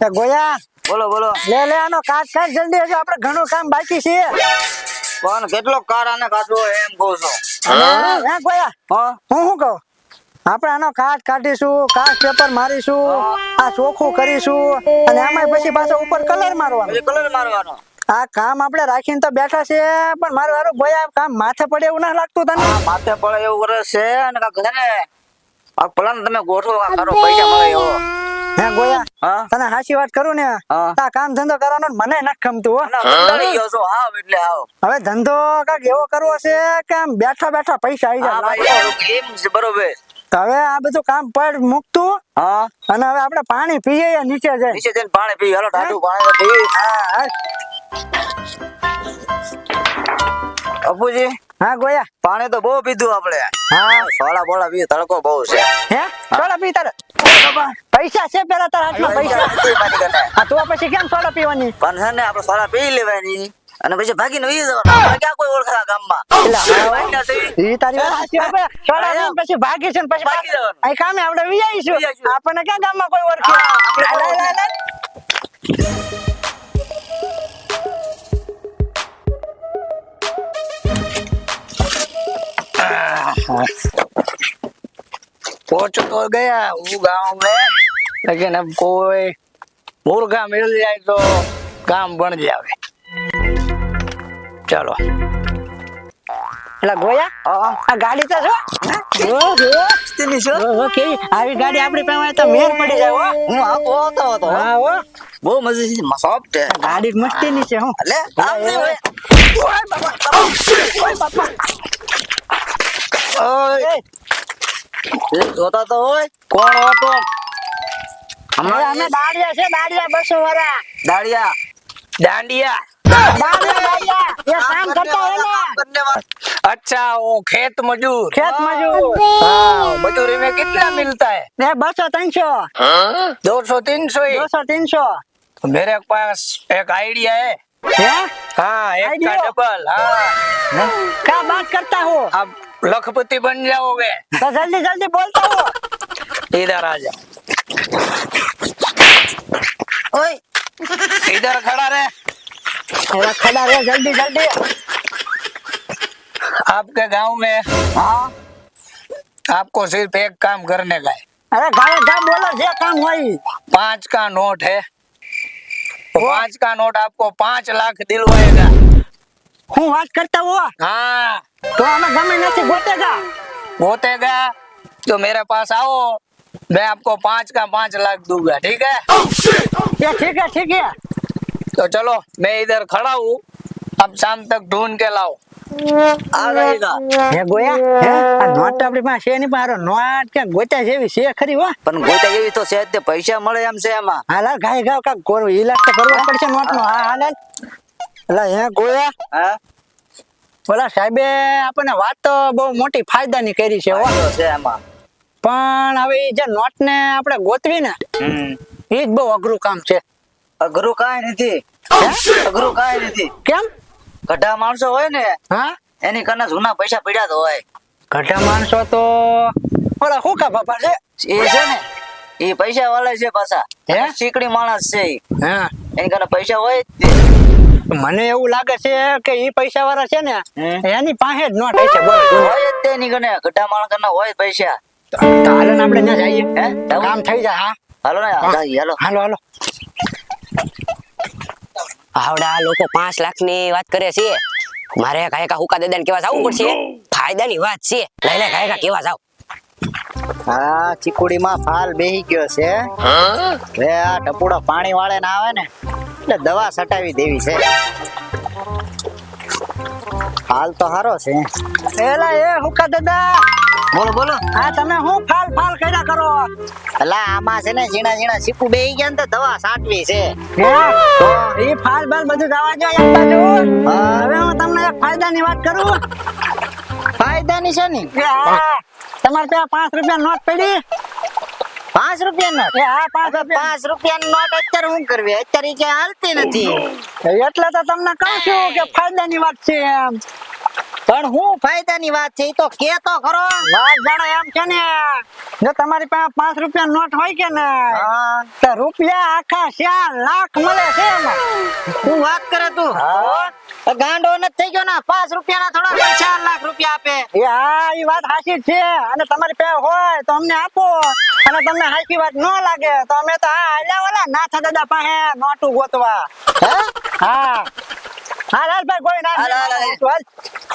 ગોયા બોલો બોલો. લે લે આનો કાટ કાઢ જલ્દી હજુ આપણે ઘણું કામ બાકી છે. કોણ કેટલો કાર આને કાઢવો એમ કહો છો. હે ગોયા. હું? શું કહું? આપણે આનો કાટ કાઢીશું કાટ પેપર મારીશું આ ચોખ્ખું કરીશું અને આમાં પછી પાછો ઉપર કલર મારવાનો. કલર મારવાનો. આ કામ આપણે રાખીને તો બેઠા છે પણ મારું હારું ગોયા કામ માથે પડે એવું ના લાગતું તને? માથે પડે એવું કરે છે અને ઘરે આ પ્લાન તમે ગોઠવો કરો પૈસા મળે એવો. હે ગોયા તને હાચી વાત કરું ને તા કામ ધંધો કરવાનો મને નથી હો. છું. હાવ એટલે હાવ. હવે ધંધો કાક એવો કરવો છે કે આમ બેઠા બેઠા પૈસા આવી જાય. એમ બરોબર. હવે આ બધું કામ પડ મૂકતું હા. અને હવે આપણે પાણી પીએ નીચે જઈ નીચે જઈને પાણી પી હાલો ટાઢું પાણી પી હા. અપુજી હા ગોયા. પાણી તો બહુ પીધું આપણે. હા. સોળા બોળા પી તડકો બહુ છે. હે? સોળા પી તારે? પૈસા છે પેલા તારા હાથમાં પૈસા હા તું પછી કેમ સોળા પીવાની? પણ છે ને આપણે સોળા પી લેવાની. અને પછી ભાગીને વહી જવાનું. ક્યાં કોઈ ઓળખા ગામમાં? એટલે. ઈ તારી વાત સાચી હો સોળા પછી ભાગી છે ને પછી ભાગી જવાનું. અહીં કામે આપણે વી આવીશું. વી આવીશું. આપણને ક્યાં ગામમાં કોઈ ઓળખે? पहुंच तो गया वो गांव में लेकिन अब कोई मुर्गा मिल जाए तो काम बन जावे चलो એટલે ગોયા આ ગાડી તો જો જો જો તેની શું? જો, જો, કેવી આવી ગાડી આપણી પાસે હોય તો મેર પડી જાય હો હું આતો આવતો હતો હા હો બહુ મજા છે સોફ્ટ છે ગાડી મસ્તી ની છે હું એટલે આમ નહીં હોય. ઓય બાપા ઓય બાપા ઓય. એ જોતા તો હોય કોણ હતો અમે દાડિયા છે દાડિયા બસો વાળા દાડિયા દાંડિયા अच्छा वो खेत मजूर खेत मजूर हाँ मजूरी में कितना मिलता है बसो तीन सौ दो सौ तीन सौ दो सौ तीन सौ मेरे पास एक आइडिया है हाँ एक का डबल हाँ क्या बात करता हो अब लखपति बन जाओगे। तो जल्दी जल्दी बोलते हो। इधर आ जाओ इधर खड़ा रहे। खड़ा रहे जल्दी जल्दी। आपके गाँव में हाँ। आपको सिर्फ़ एक काम करने का है अरे गाँव गाँव बोलो ये काम हुई पाँच का नोट है। पाँच का नोट आपको पाँच लाख दिलवाएगा। હું વાત કરતા હો हाँ તો અમે ગમે નથી ગોતેગા गोतेगा तो मेरे पास आओ मैं आपको पांच का पांच लाख दूंगा ठीक है ये ठीक है ठीक है तो चलो मैं इधर खड़ा हूँ अब शाम तक ढूंढ के लाओ આ रहेगा હે ગોયા હે આ નોટ આપણી પાસે છે નહીં પણ નોટ કે ગોતા જેવી છે ખરી હો પણ ગોતા જેવી તો છે જ તે પૈસા મળે એમ છે એમાં હાલ હાલ ગાય ગાવ કાક કોર ઈલાજ તો કરવો પડશે નોટ નો હા હાલ હાલ એટલે હે ગોયા? હા? ઓલા સાહેબે આપણને વાત બહુ મોટી ફાયદાની કરી છે હો. ફાયદો છે એમાં પણ હવે જે નોટ ને આપણે ગોતવી ને એ જ બહુ અઘરું કામ છે. અઘરું કાંઈ નથી. અઘરું કાંઈ નથી. કેમ? ગઢા માણસો હોય ને હા? એની કને જૂના પૈસા પડ્યા તો હોય. ગઢા માણસો તો ઓલા શું બાપા છે? એ છે ને. એ પૈસા વાળા છે પાછા. હે? શીકડી માણસ છે હા. એની કને પૈસા હોય જ. મને એવું લાગે છે કે ઈ પૈસા વાળા છે ને એની પાસે જ નોટ હશે બોલ. હોય જ તે ની ગણે ગઢા માણસ કને હોય પૈસા. હાલો ને આપણે ત્યાં જઈએ. હે? કામ થઈ જાય હા. હાલો ને હાલો. હાલો હાલો. આવડા લોકો પાંચ લાખની વાત કરે છે. મારે કાયકા હુકા દાદા કેવા જવું પડશે? ફાયદા ની વાત છે. લઈ લે કાયકા કેવા જાવ. હા ચીકુડી માં ફાલ બેહી ગયો છે. હવે આ ટપુડો પાણી વાળે ના આવે ને એટલે દવા સટાવી દેવી છે. ફાલ તો હારો છે. એલા એ હુકા દાદા. બોલો બોલો. હા તમે હું ફાલ ફાલ કર્યા કરો? અલા આમાં છે ને ઝીણા ઝીણા ચીકુ બેહી ગયા ને તો દવા સાટવી છે. એ તો ફાલ બાલ બધું જવા જો. એક બાજુ હવે હું તમને એક ફાયદાની વાત કરું? ફાયદાની છે ને? તમારે ત્યાં પાંચ રૂપિયા નોટ પડી? પાંચ રૂપિયા નોટ? હા પાંચ પાંચ રૂપિયા નોટ અત્યારે હું કરવી? અત્યારે ઈ હાલતી નથી. એટલે તો તમને કહું છું કે ફાયદાની વાત છે એમ. પણ હું ફાયદાની વાત છે એ તો કે તો ખરો. વાત જાણો એમ છે ને જો તમારી પાસે પાંચ રૂપિયા નોટ હોય કે ને તો રૂપિયા આખા ચાર લાખ મળે છે એમાં. હું વાત કરે તું? તો ગાંડો નથી થઈ ગયો ને? પાંચ રૂપિયાના થોડા ચાર લાખ રૂપિયા આપે. એ હા એ વાત હાસી છે. અને તમારી પે હોય તો અમને આપો. અને તમને હાસી વાત ન લાગે તો અમે તો હા હાલ્યા વાલા નાથા દાદા પાસે નોટું ગોતવા. હા? હા. લાલ ભાઈ કોઈ ના.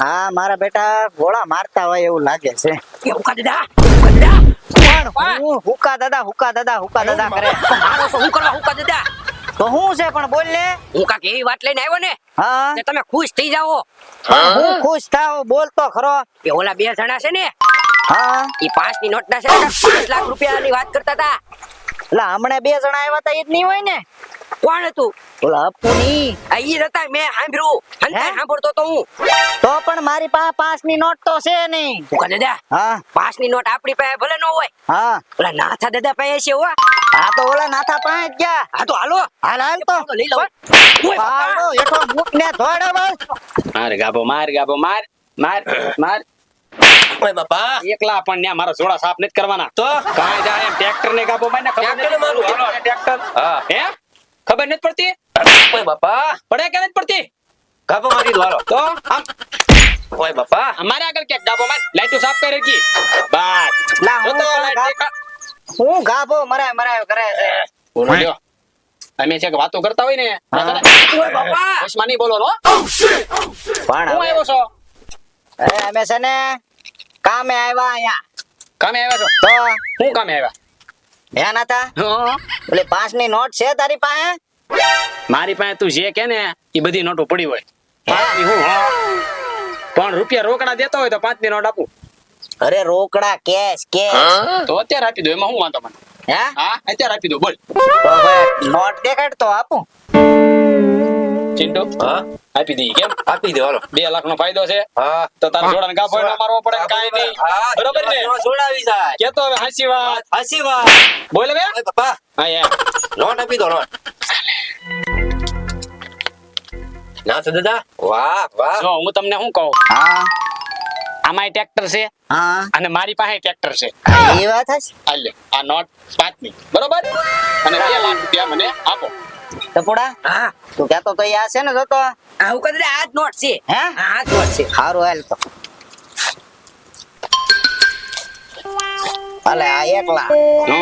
હા મારા બેટા ગોળા મારતા હોય એવું લાગે છે. એ હુકા દાદા હુકા દાદા. હું હુકા દાદા હુકા દાદા હુકા દાદા કરે. મારો શું કરવા હુકા દાદા? તો હું છે પણ બોલ ને. હું કાક એવી વાત લઈને આવ્યો ને હા. તમે ખુશ થઈ જાઓ. હું ખુશ થાવ બોલ તો ખરો. કે ઓલા બે જણા છે ને હા. એ પાંચની નોટ ના છે પાંચ લાખ રૂપિયાની વાત કરતા હતા. એટલે હમણાં બે જણા આવ્યા હતા એ જ નહીં હોય ને? કોણ હતું? ઓલા અપુની આ ઈ હતા મેં સાંભળ્યું. અંતે સાંભળતો તો હું. તો પણ મારી પાસે પાંચની નોટ તો છે નહીં. હુકા દાદા હા. પાંચની નોટ આપણી પાસે ભલે ન હોય હા. ઓલા નાથા દાદા પાસે છે હો આ તો ઓલા નાથા પાસે ગયા. હા તો હાલો. હાલ હાલ તો. લઈ લઉં. ઓય બાપા. પાવડો હેઠો ને ધોડો બસ માર ગાબો માર ગાબો માર માર માર. ઓય બાપા. એકલા પણ ને મારા જોડા સાફ નથી કરવાના. તો? કાઈ જાય એમ ટ્રેક્ટર ને ગાભો મારને ખબર ટ્રેક્ટર નથી મારવું, હાલો, હાલો. ટ્રેક્ટર. હા. હે? ખબર નથી પડતી? ઓય બાપા. પડે કે નથી પડતી? ગાબો મારી દો હાલો. તો આમ. ઓય બાપા. અમારે આગળ ક્યાંક ગાબો માર લાઈટો સાફ કરી કી બસ લા, હું તો હું ગાભો મરાય મરાય કરે છે. બોલો લ્યો. અમે છે કે વાતો કરતા હોય ને. ઓય બાપા. નહીં બોલો હો. પણ હું આવ્યો છો? એ અમે છે ને કામે આવ્યા અહીંયા. કામે આવ્યા છો? તો? હું કામે આવ્યા? ધ્યાન હતા? એટલે પાંચની નોટ છે તારી પાસે? મારી પાસે તું જે કે ને એ બધી નોટો પડી હોય. પાંચની હું પણ રૂપિયા રોકડા દેતો હોય તો પાંચની નોટ આપું. અરે રોકડા કેશ કેશ. તો અત્યારે આપી દો એમાં હું વાંધો મને? હે? હા અત્યારે આપી દો બોલ. નોટ દેખાડ તો આપું. ચિંટુ હા? આપી દઈએ કેમ? આપી દે હાલો. બે લાખ નો ફાયદો છે. હા. તો તારે જોડાને ગાભો ન મારવો પડે કાઈ નહીં. બરોબર ને? જોડાવી જાય. કેતો હવે હાચી વાત. હાસી વાત. બોલ બે પપ્પા. હા યાર નોટ આપી દો નોટ. ના દાદા. વાહ વાહ. જો હું તમને શું કહું? હા. આમાંય ટ્રેક્ટર છે અને મારી પાસે ટ્રેક્ટર છે. એ વાત હશે આ આ નોટ પાંચની. બરોબર? અને બે લાખ રૂપિયા મને આપો. ટપોડા હા. તું કહેતો તો એ આ છે ને જોતો? આ હુકા દાદા આ જ નોટ છે. હે? આ જ નોટ છે. સારું હાલ તો. અલે આ એકલા. હં?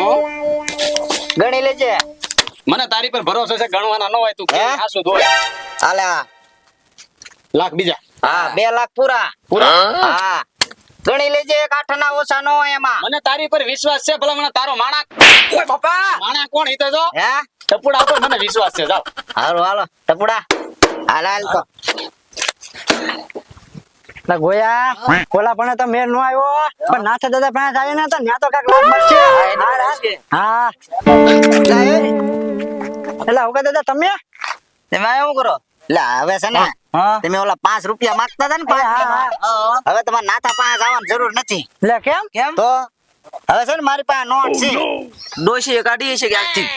ગણી લેજે. મને તારી પર ભરોસો છે ગણવાના ન હોય તું હે? હાસુ ધોય હાલે આ. લાખ બીજા. હા બે લાખ પૂરા. પૂરા? હા. ગણી લેજે એક આઠના ઓછા નો એમાં. મને તારી પર વિશ્વાસ છે ભલા મને તારો માણા ઓય બાપા! માણા કોણ હિતો જો? હે? ટપુડા ઉપર મને વિશ્વાસ છે જાવ હાલો હાલો. ટપુડા. હાલ હાલ તો. ના ગોયા કોલા પણ તો નો આવ્યો. પણ નાથે દાદા પાસે આવી ને તો ન્યા તો કાંઈક લાભ મળશે. હા એટલે હુકા દાદા તમે? તમે શું કરો. એટલે હવે છે ને તમે ઓલા પાંચ રૂપિયા માંગતા હતા ને પાંચ હા, હા. રૂપિયા. હવે તમારે નાથા પાસે આવવાની જરૂર નથી. લે કેમ? કેમ? તો હવે છે ને મારી પાસે નોટ છે. ડોશી કાઢીએ છે ક્યાંથી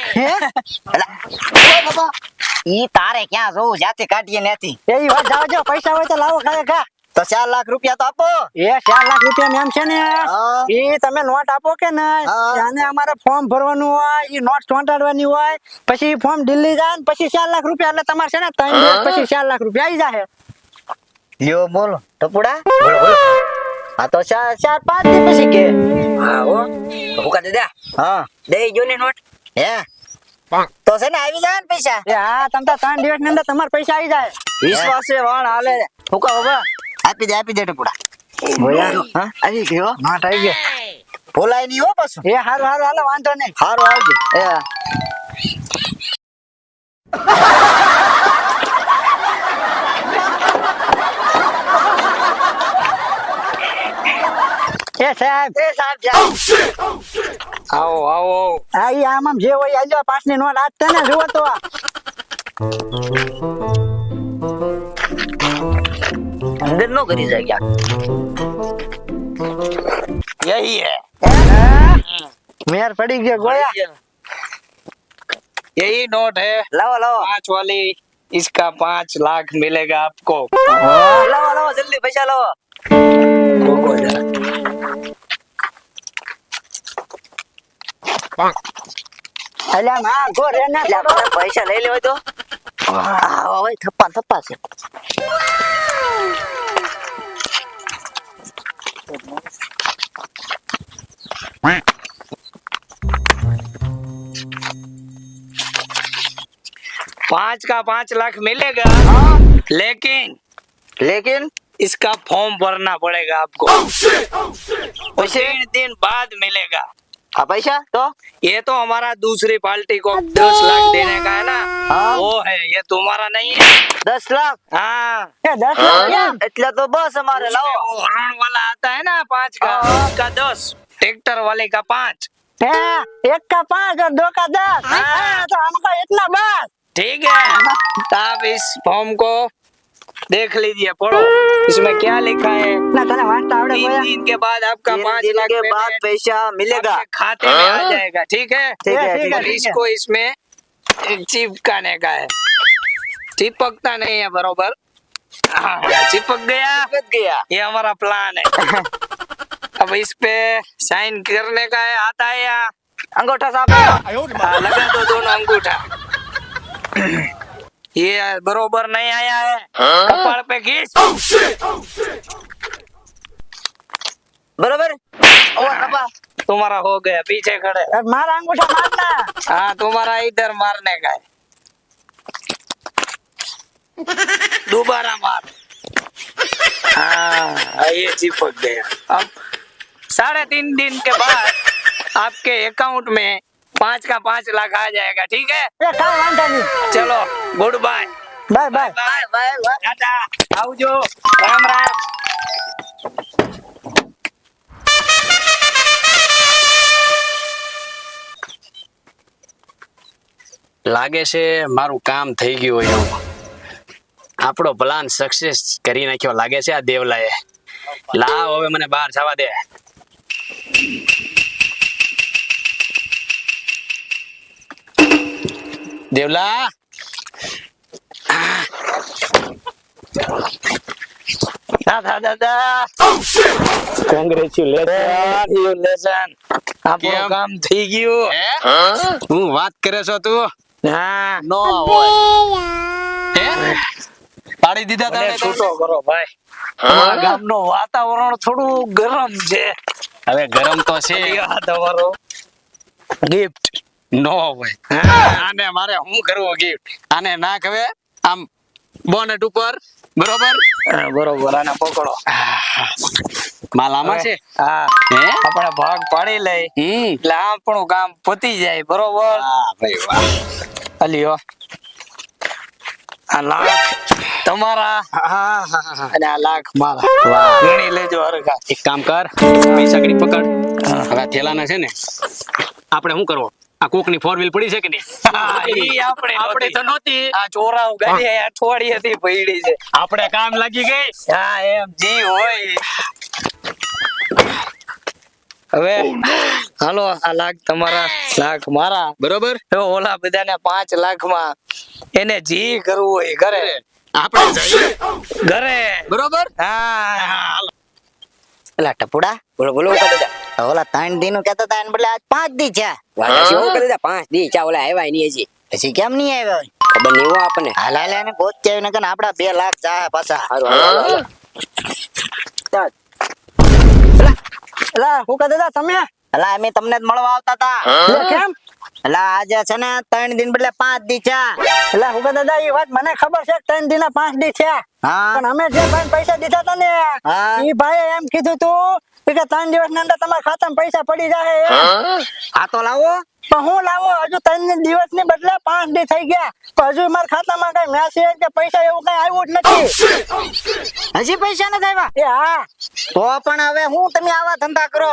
ઈ તારે ક્યાં જોવું જાતે કાઢીએ નથી એ વાત જાવ જો પૈસા હોય તો લાવો ખાય ખા. તો ચાર લાખ રૂપિયા તો આપો. એ ચાર લાખ રૂપિયા એમ છે ને એ તમે નોટ આપો કે ને. અમારે ફોર્મ ભરવાનું હોય એ નોટ ચોંટાડવાની હોય પછી ફોર્મ દિલ્હી જાય પછી ચાર લાખ રૂપિયા એટલે તમારે છે ને ત્રણ દિવસ પછી ચાર લાખ રૂપિયા આવી જાય લ્યો બોલો ટપુડા. બોલો તો ચાર ચાર પાંચ દિવસ પછી કે. હા હો. હુકા દાદા હા. દઈ જો ને નોટ હે? તો છે ને આવી જાય ને પૈસા. હા તમ તાર ત્રણ દિવસની અંદર તમારે પૈસા આવી જાય. વિશ્વાસ છે હાલે. હુકા બાબા આપી દે આપી દે ટપુડા હા આવી ગયો આવી ભોલાય નહીં હો પાછું. એ હારું હારું હાલો વાંધો નહીં. સારું આવજો. એ. એ સાહેબ. એ સાહેબ જાઓ આવો આવો આ આમ આમ જે હોય આજો પાંચની નોટ આપતા ને જુઓ તો અંદર નો કરી જાય यही है હા? મેર પડી ગયો ગોયા यही नोट है લાવો લાવો पांच वाली इसका पांच लाख मिलेगा आपको લાવો લાવો લાવો જલ્દી પૈસા લાવો રોકો જરા. અલ્યા ના ગો રે ના એટલે આપણે પૈસા લઈ લેવા તો હા ઓય થપ્પા થપ્પા છે पाँच का पाँच लाख मिलेगा। हाँ? लेकिन लेकिन इसका फॉर्म भरना पड़ेगा आपको। तो तीन दिन बाद मिलेगा। हाँ पैसा तो? ये तो हमारा दूसरी पार्टी को दस लाख देने का है ना? हाँ? वो है ये तुम्हारा नहीं है। दस लाख? हाँ। दस लाख हाँ। इतना तो बस हमारे लाओ। हॉर्न वाला आता है ना पाँच का हाँ? का दस ट्रैक्टर वाले का पाँच। हाँ, एक का पाँच और दो का दस। हाँ।, हाँ तो हमको इतना बस। ठीक है। आप इस फॉर्म को देख लीजिए पढ़ो। इसमें क्या लिखा है? तीन दिन के बाद आपका पाँच लाख के बाद पैसा मिलेगा। खाते में आ हाँ। जाएगा ठीक है? ठीक है इसको इसमें चिपकाने का है। चिपकता नहीं है बरोबर? हाँ, हाँ, चिपक गया। चिपक गया। ये हमारा प्लान है। अब इस पे साइन करने का है आता है या? अंगूठा साहब लगा दो दोनों अंगूठा। ये बरोबर नहीं आया है। कपाड़ पे घिस। बरोबर? तुम्हारा हो गया पीछे खड़े। मारा अंगूठा मारना हाँ तुम्हारा इधर मारने का है। दोबारा मार। हाँ ये चिपक गया। अब साढ़े तीन दिन के बाद आपके अकाउंट में पाँच का पाँच लाख आ जाएगा ठीक है એ કાંઈ વાંધો નહીં चलो good bye bye bye bye bye tata આવજો રામ રામ લાગે છે મારું કામ થઈ ગયું હોય એવું આપણો પ્લાન સક્સેસ કરી નાખ્યો લાગે છે આ દેવલાએ લાવ હવે મને બહાર જવા દે દેવલા. દાદા દાદા કોંગ્રેચ્યુલેશન કોંગ્રેચ્યુલેશન આપણું કામ? થઈ ગયું. હું? વાત કરે છો તું? હા. નો હોય. પાડી દીધા તને છૂટો કરો ભાઈ. અમારા ગામનું વાતાવરણ થોડું ગરમ છે. હવે ગરમ તો છે. તમારો ગિફ્ટ નો હોય. આને મારે હું કરવું ગિફ્ટ આને ના હવે આમ બોનેટ ઉપર બરોબર? બરોબર આને પકડો. માલ આમાં છે? હા. હે? આપણે ભાગ પાડી લઈ. હમ. એટલે આપણું કામ પતી જાય બરોબર? હા ભાઈ વાહ. અલિયો આ લાખ તમારા. અને આ લાખ મારા. વાહ. ગણી લેજો હરખા. એક કામ કર પૈસા કડી પકડ. હવે થેલાના છે ને આપણે શું કરવો? આ કોકની ફોર વ્હીલ પડી છે કે નહીં? આપણે આપણે તો નહોતી. આ ચોરાવ ગાડી આ હતી પડી છે. આપણે કામ લાગી ગઈ? હા એમ જી હોય. હવે હાલો આ લાખ તમારા લાખ મારા. બરોબર? હવે ઓલા બધાને પાંચ લાખમાં એને જી કરવું હોય ઘરે. આપણે ઘરે. બરોબર? હા. પેલા ટપુડા? બોલો બોલો ઓલા ત્રણ દી નું કેતા હતા બદલે આજ પાંચ દી છે. શું કરી દાદા પાંચ દી ચા ઓલા આવ્યા નહીં હજી. પછી કેમ નહીં આવ્યો ખબર નહીં હોય આપણને. હાલ હાલ એને ગોત છે એને કને આપડા બે લાખ જાય પાછા. હારું હાલો હું. કહે દાદા તમે? અલા અમે તમને જ મળવા આવતા હતા કેમ? અલા આજે છે ને ત્રણ દિન બદલે પાંચ દી છે. એટલે હું દાદા એ વાત મને ખબર છે કે ત્રણ દિન પાંચ દી છે. હા. પણ અમે જે ભાઈ પૈસા દીધા હતા ને. એ ભાઈ એમ કીધું તું કે ત્રણ દિવસની અંદર તમારા ખાતામાં પૈસા પડી જાય હા? તો લાવો. પણ હું લાવો હજુ ત્રણ દિવસની બદલે પાંચ દી થઈ ગયા. પણ હજુ મારા ખાતામાં કઈ મેસેજ કે પૈસા એવું કઈ આવ્યું જ નથી. હજી પૈસા નથી આવ્યા? એ હા. તો પણ હવે હું તમે આવા ધંધા કરો?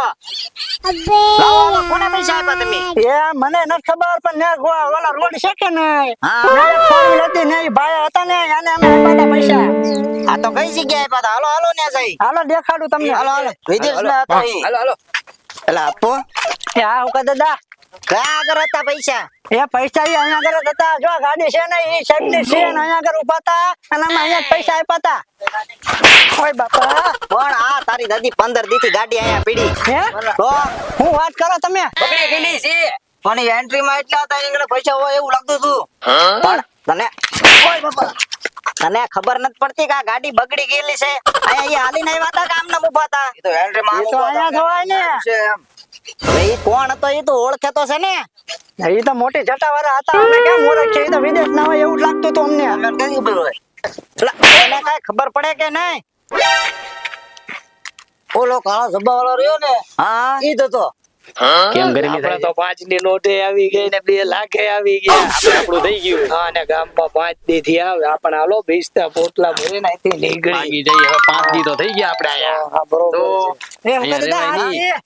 કોને પૈસા આપ્યા તમે? એ મને નથી ખબર પણ ને ઓલા રોડ છે કે નહીં? હા. ને એક four wheel હતી ને ભાઈ હતા ને એને અમે આપ્યા પૈસા. આ તો કઈ જગ્યાએ આપ્યા હતા? હાલો હાલો ને જઈ. હાલો દેખાડું તમને. હાલો હાલો. વિદેશ ના હતા હાલો હાલો. એટલે આપો. હા હું કહે દાદા ક્યાં આગળ હતા પૈસા? એ પૈસા ઈ અહીંયા આગળ હતા. જો ગાડી છે ને એ સાઈડ છે ને અહીંયા આગળ ઊભા હતા અને અમે અહીંયા પૈસા આપ્યા હતા. ઓય બાપા. પણ આ તારી દાદી પંદર દી ગાડી અહીંયા પીડી. હે? તો? હું વાત કરો તમે? બગડી ગયેલી છે. પણ એન્ટ્રી માં એટલા હતા એની પૈસા હોય એવું લાગતું હતું. પણ તને ઓય બાપા. તને ખબર નથી પડતી કે આ ગાડી બગડી ગયેલી છે? અહીંયા હાલીને આવ્યા હતા કે આમને ઊભા હતા? તો એન્ટ્રી માં અહીંયા ને. હવે કોણ હતો? એ તો ઓળખે તો છે ને. એ તો મોટી જટાવાળા હતા. અમે કેમ ઓળખીએ? એ તો વિદેશ ના હોય એવું લાગતું હતું અમને. એને કઈ ખબર પડે કે નહીં? ઓલો કાળો ઝબ્બા વાળો રહ્યો ને હા. ઈ જ હતો. કેમ કરીને આપણે થાય તો પાંચની નોટે આવી ગઈ ને બે લાખે આવી ગયા. આપણે આપણું થઈ ગયું. હા ને ગામમાં પાંચ દી થી આવે. આપણે હાલો ભીસતા પોટલા ભરી નાખી નીકળી. માંગી જઈએ. હવે પાંચ દી તો થઈ ગયા આપણે અહીંયા. હા બરોબર એ. હા,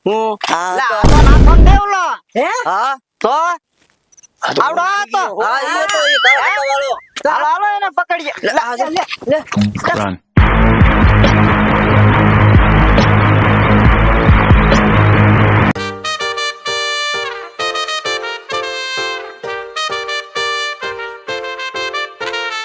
હું હા? તો? આ તો નાખો ને ઓલો હે હા? તો આવડો તો હા? હાલો હાલો એને પકડીએ. લે, લે, લે. Run.